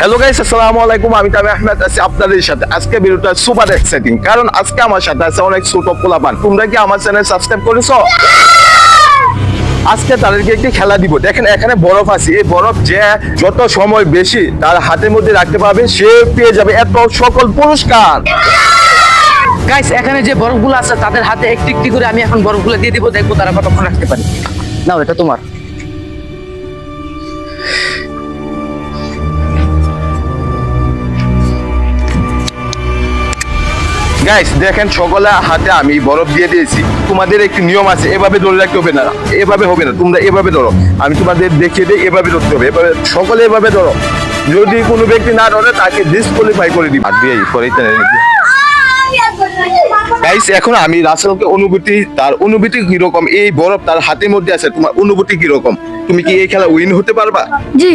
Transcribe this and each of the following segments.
Hello guys আসসালামু আলাইকুম আমি তামি আহমেদ আছি আপনাদের সাথে। আজকে ভিডিওটা সুপার এক্সাইটিং কারণ আজকে আমার সাথে আছে অনেক ছোট পোলাপান। তোমরা কি আমার চ্যানেল সাবস্ক্রাইব করেছ? আজকে তাদেরকে একটি খেলা দিব। দেখেন, এখানে বরফ আছে। এই বরফ যে যত সময় বেশি তার হাতের মধ্যে রাখতে পারবে, সে পেয়ে যাবে এত সকল পুরস্কার। গাইস এখানে যে বরফগুলো আছে, তাদের হাতে একটি একটি করে আমি এখন বরফগুলো দিয়ে দিব, দেখব তারা কতক্ষণ রাখতে পারে। নাও, এটা তোমার। গাইস দেখেন সকলে হাতে আমি বরফ দিয়ে দিয়েছি। তোমাদের একটি নিয়ম আছে এভাবে ধরে রাখতে হবে না। এভাবে হবে না তোমরা এভাবে ধরো। আমি তোমাদের দেখিয়ে দিই এভাবে ধরতে হবে। এভাবে সকলে এভাবে ধরো। যদি কোনো ব্যক্তি না ধরে তাকে ডিসকোয়ালিফাই করে দিই আর দিয়ে পরে গাইস এখন আমি রাসেলকে অনুভূতি তার অনুভূতি কীরকম? এই বরফ তার হাতের মধ্যে আছে তোমার অনুভূতি কীরকম? তুমি কি এই খেলা উইন হতে পারবা? জি।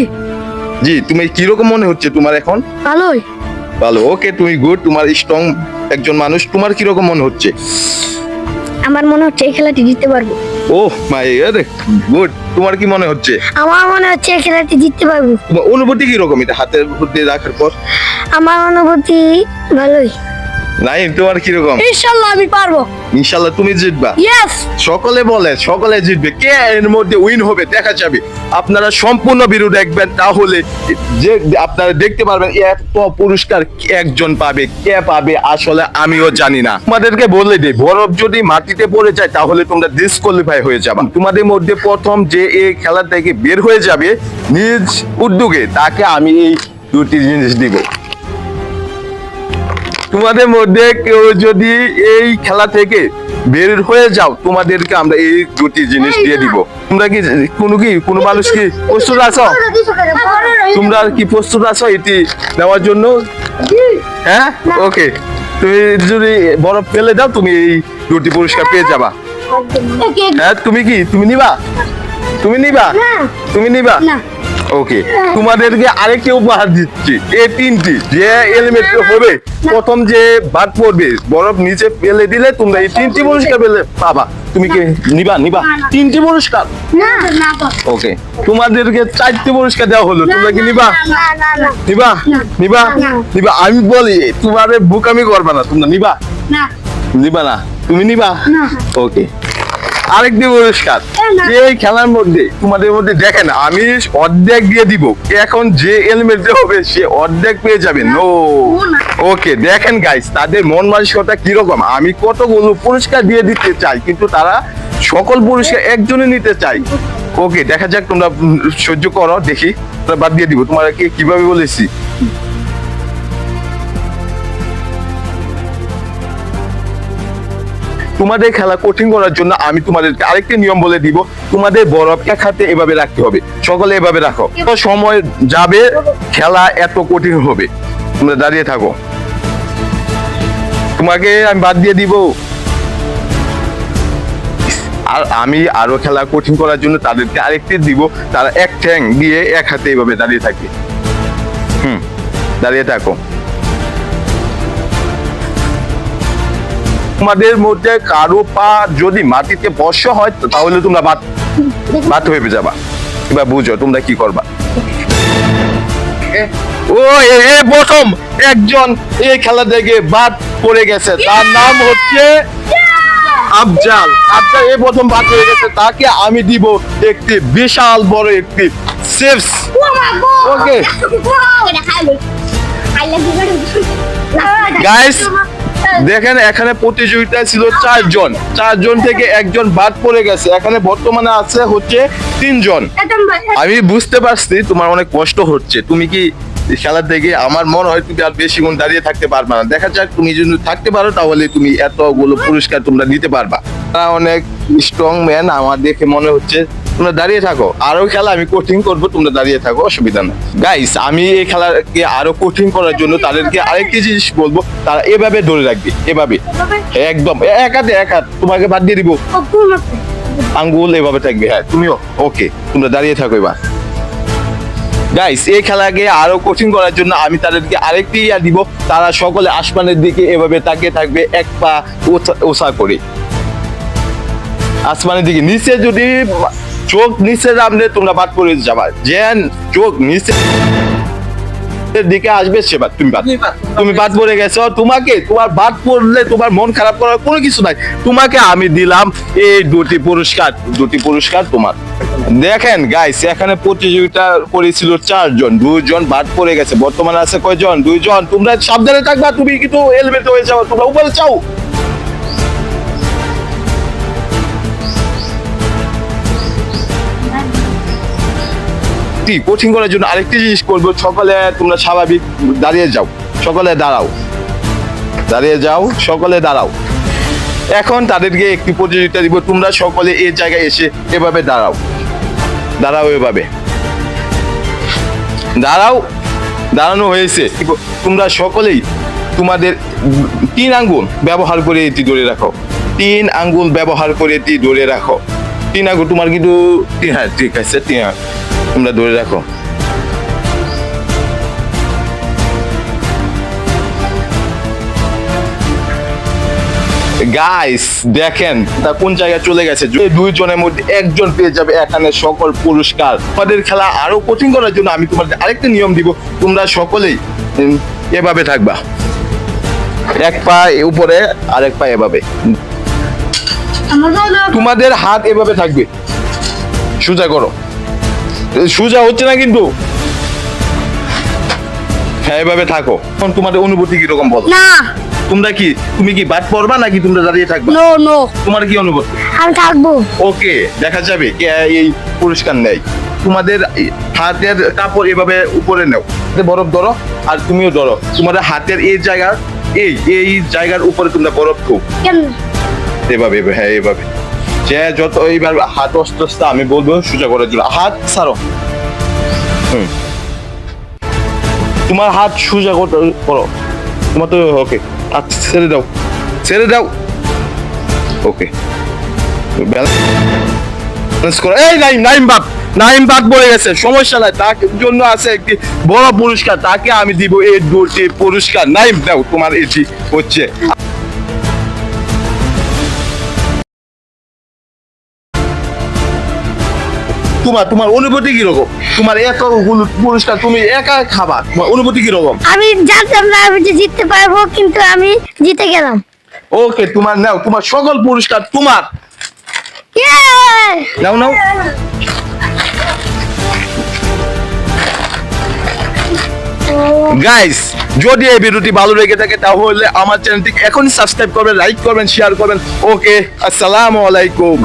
জি তুমি কীরকম মনে হচ্ছে তোমার এখন? ভালোই। ভালো ওকে তুমি গুড তোমার স্ট্রং একজন মানুষ তোমার কীরকম মনে হচ্ছে? আমার মনে হচ্ছে এই খেলাটি জিততে পারব। ওহ মাই গুড তোমার কি মনে হচ্ছে? আমার মনে হচ্ছে এই খেলাটি জিততে পারব। অনুভূতি অনুভূতি কীরকম এটা হাতের মধ্যে রাখার পর? আমার অনুভূতি ভালোই। নাই তোমার কীরকম? ইনশাল্লাহ আমি পারব। ইনশাল্লাহ তুমি জিতবা। ইয়েস সকলে বলে সকলে জিতবে। কে এর মধ্যে উইন হবে দেখা যাবে। আপনারা সম্পূর্ণ ভিডিও দেখবেন তাহলে যে আপনারা দেখতে পারবেন এত পুরস্কার একজন পাবে কে পাবে আসলে আমিও জানি না। তোমাদেরকে বলে দিই বরফ যদি মাটিতে পড়ে যায় তাহলে তোমরা ডিসকোয়ালিফাই হয়ে যাবে। তোমাদের মধ্যে প্রথম যে এই খেলা থেকে বের হয়ে যাবে নিজ উদ্যোগে তাকে আমি এই দুটি জিনিস দিব। তোমাদের মধ্যে কেউ যদি এই খেলা থেকে বের হয়ে যাও তোমাদেরকে আমরা এই দুটি জিনিস দিয়ে দিব। তোমরা কি কোনো কি কোনো মানুষ কি প্রস্তুত আছো? তোমরা কি প্রস্তুত আছো এটি নেওয়ার জন্য? হ্যাঁ? ওকে। তুমি যদি বরফ ফেলে দাও তুমি এই দুটি পুরস্কার পেয়ে যাবা। হ্যাঁ তুমি কি? তুমি নিবা? তুমি নিবা? তুমি নিবা। ওকে তোমাদেরকে আরেকটি উপহার দিচ্ছি। এই তিনটি যে এলিমেন্ট হবে প্রথম যে বাদ পড়বে বরফ নিচে ফেলে দিলে তোমরা এই তিনটি পুরস্কার পেলে পাবা তুমি কি নিবা নিবা। তিনটি পুরস্কার? ওকে তোমাদেরকে চারটি পুরস্কার দেওয়া হলো। তোমরা কি নিবা? নিবা? নিবা? নিবা। আমি বলি তোমার বুকামি করবা না। তোমরা নিবা? নিবা না? তুমি নিবা? ওকে আরেকটি পুরস্কার। এই খেলার মধ্যে তোমাদের মধ্যে দেখেন আমি অর্ধেক দিয়ে দিব। এখন যে এলিমেন্ট হবে সে অর্ধেক পেয়ে যাবে। নো ওকে দেখেন গাইস তাদের মন মানসিকতা কীরকম? আমি কতগুলো পুরস্কার দিয়ে দিতে চাই কিন্তু তারা সকল পুরস্কার একজনে নিতে চাই। ওকে দেখা যাক তোমরা সহ্য করো দেখি। বাদ দিয়ে দিব। তোমার কি কীভাবে বলেছি? তোমাদের খেলা কঠিন করার জন্য আমি তোমাদেরকে আরেকটি নিয়ম বলে দিব। তোমাদের বরফ এক হাতে এভাবে রাখতে হবে। সকলে এভাবে রাখো। সময় যাবে, খেলা এত কঠিন হবে। তোমরা দাঁড়িয়ে থাকো। তোমাকে আমি বাদ দিয়ে দিব। আর আমি আরও খেলা কঠিন করার জন্য তাদেরকে আরেকটি দিব। তারা এক ঠ্যাং দিয়ে এক হাতে এভাবে দাঁড়িয়ে থাকে। হুম, দাঁড়িয়ে থাকো। তোমাদের মধ্যে কারও পা যদি মাটিতে বর্ষ হয় তাহলে তোমরা বাদ বাদ হয়ে যাবা। এবার বুঝো তোমরা কি করবা। ও, এ- প্রথম একজন এই খেলা বাদ পড়ে গেছে। তার নাম হচ্ছে আফজাল। এই প্রথম বাদ হয়ে গেছে। তাকে আমি দিব একটি বিশাল বড় একটি ওকে গাইস দেখেন এখানে প্রতিযোগিতা ছিল চারজন। চারজন থেকে একজন বাদ পড়ে গেছে। এখানে বর্তমানে আছে হচ্ছে তিনজন। আমি বুঝতে পারছি তোমার অনেক কষ্ট হচ্ছে। তুমি কি খেলা থেকে আমার মনে হয় তুমি আর বেশি গুণ দাঁড়িয়ে থাকতে পারবে না। দেখা যাক তুমি যদি থাকতে পারো তাহলে তুমি এতগুলো পুরস্কার তোমরা নিতে পারবা। তারা অনেক স্ট্রং ম্যান আমার দেখে মনে হচ্ছে তোমরা দাঁড়িয়ে থাকো। আরও খেলা আমি কঠিন করব তোমরা দাঁড়িয়ে থাকো অসুবিধা নেই। গাইস আমি এই খেলাকে আরও কঠিন করার জন্য তাদেরকে আরেকটি জিনিস বলব তারা এভাবে ধরে রাখবে এভাবে। একদম এক হাতে এক হাত। তোমাকে বাদ দিয়ে দিব। আঙ্গুল এভাবে থাকবে হ্যাঁ তুমিও। ওকে তোমরা দাঁড়িয়ে থাকো এবার। গাইস এই খেলাকে আরও কঠিন করার জন্য আমি তাদেরকে আরেকটি ইয়া দিব। তারা সকলে আসমানের দিকে এভাবে তাকিয়ে থাকবে এক পা ওঠা করে। আসমানের দিকে নিচে যদি চোখ নিচে নামলে তোমরা বাদ পড়ে যাবা। যেন চোখ নিচে দিকে আসবে সে বাদ তুমি বাদ তুমি বাদ। পড়ে গেছো। তোমাকে তোমার বাদ পড়লে তোমার মন খারাপ করার কোনো কিছু নাই। তোমাকে আমি দিলাম এই দুটি পুরস্কার। দুটি পুরস্কার তোমার। দেখেন গাইস এখানে প্রতিযোগিতা করেছিল চারজন। দুজন বাদ পড়ে গেছে। বর্তমানে আছে কয়জন? দুইজন। তোমরা সাবধানে থাকবা। তুমি কিন্তু এলমেট হয়ে যাও। তোমরা উপরে চাও কি কোচিং করার জন্য আরেকটি জিনিস করব, সকালে তোমরা স্বাভাবিক দাঁড়িয়ে যাও, সকালে দাঁড়াও। দাঁড়িয়ে যাও, সকলে দাঁড়াও। এখন তাদেরকে একটি প্রতিযোগিতা দিব, তোমরা সকলে এই জায়গায় এসে এভাবে দাঁড়াও। দাঁড়াও এভাবে। দাঁড়াও, দাঁড়ানো হয়েছে। তোমরা সকলেই তোমাদের তিন আঙ্গুল ব্যবহার করে এটি ধরে রাখো। তিন আঙ্গুল ব্যবহার করে এটি ধরে রাখো। তিন আঙ্গুল, তোমার কিন্তু হ্যাঁ ঠিক আছে, তিন আঙ্গুল। তোমরা ধরে রাখো। গাইস দেখেন তা কোন জায়গায় চলে গেছে? দুইজনের মধ্যে একজন পেয়ে যাবে এখানে সকল পুরস্কার। আমাদের খেলা আরও কঠিন করার জন্য আমি তোমাদের আরেকটা নিয়ম দিব তোমরা সকলেই এভাবে থাকবা। এক পা উপরে আরেক পা এভাবে। তোমাদের হাত এভাবে থাকবে। সোজা করো। সোজা হচ্ছে না কিন্তু। হ্যাঁ এভাবে থাকো। এখন তোমাদের অনুভূতি কীরকম বলো? না। তোমরা কি তুমি কি বাদ পড়বা নাকি তোমরা দাঁড়িয়ে থাকবা? নো নো তোমার কি অনুভূতি? আমি থাকব। ওকে দেখা যাবে কে এই পুরস্কার নেয়। তোমাদের হাতের কাপড় এভাবে উপরে নাও। বরফ ধরো আর তুমিও ধরো। তোমাদের হাতের এই জায়গার এই এই জায়গার উপরে তোমরা বরফ খুব এভাবে এভাবে, হ্যাঁ এইভাবে যে যত এইবার হাত অস্ত আমি বলব সোজা হাত ছাড়ো। তোমার হাত সোজা করো তোমার তো, ওকে। ছেড়ে দাও। ছেড়ে দাও। ওকে। ব্যালেন্স করো। এই নাইম নাইম বাপ। নাইম বাদ পড়ে গেছে, সমস্যা নাই। তার জন্য আছে একটি বড় পুরস্কার। তাকে আমি দিব এই দুটি পুরস্কার। নাইম, দাও, তোমার এটি হচ্ছে। তোমার তোমার অনুভূতি কীরকম? তোমার এত পুরস্কার তুমি একা খাবা তোমার অনুভূতি কীরকম? আমি জানতাম না আমি যে জিততে পারব কিন্তু আমি জিতে গেলাম। ওকে তোমার নাও তোমার সকল পুরস্কার তোমার। নাও নাও। গাইস যদি এই ভিডিওটি ভালো লেগে থাকে তাহলে আমার চ্যানেলটি এখনই সাবস্ক্রাইব করবেন লাইক করবেন শেয়ার করবেন। ওকে আসসালামু আলাইকুম।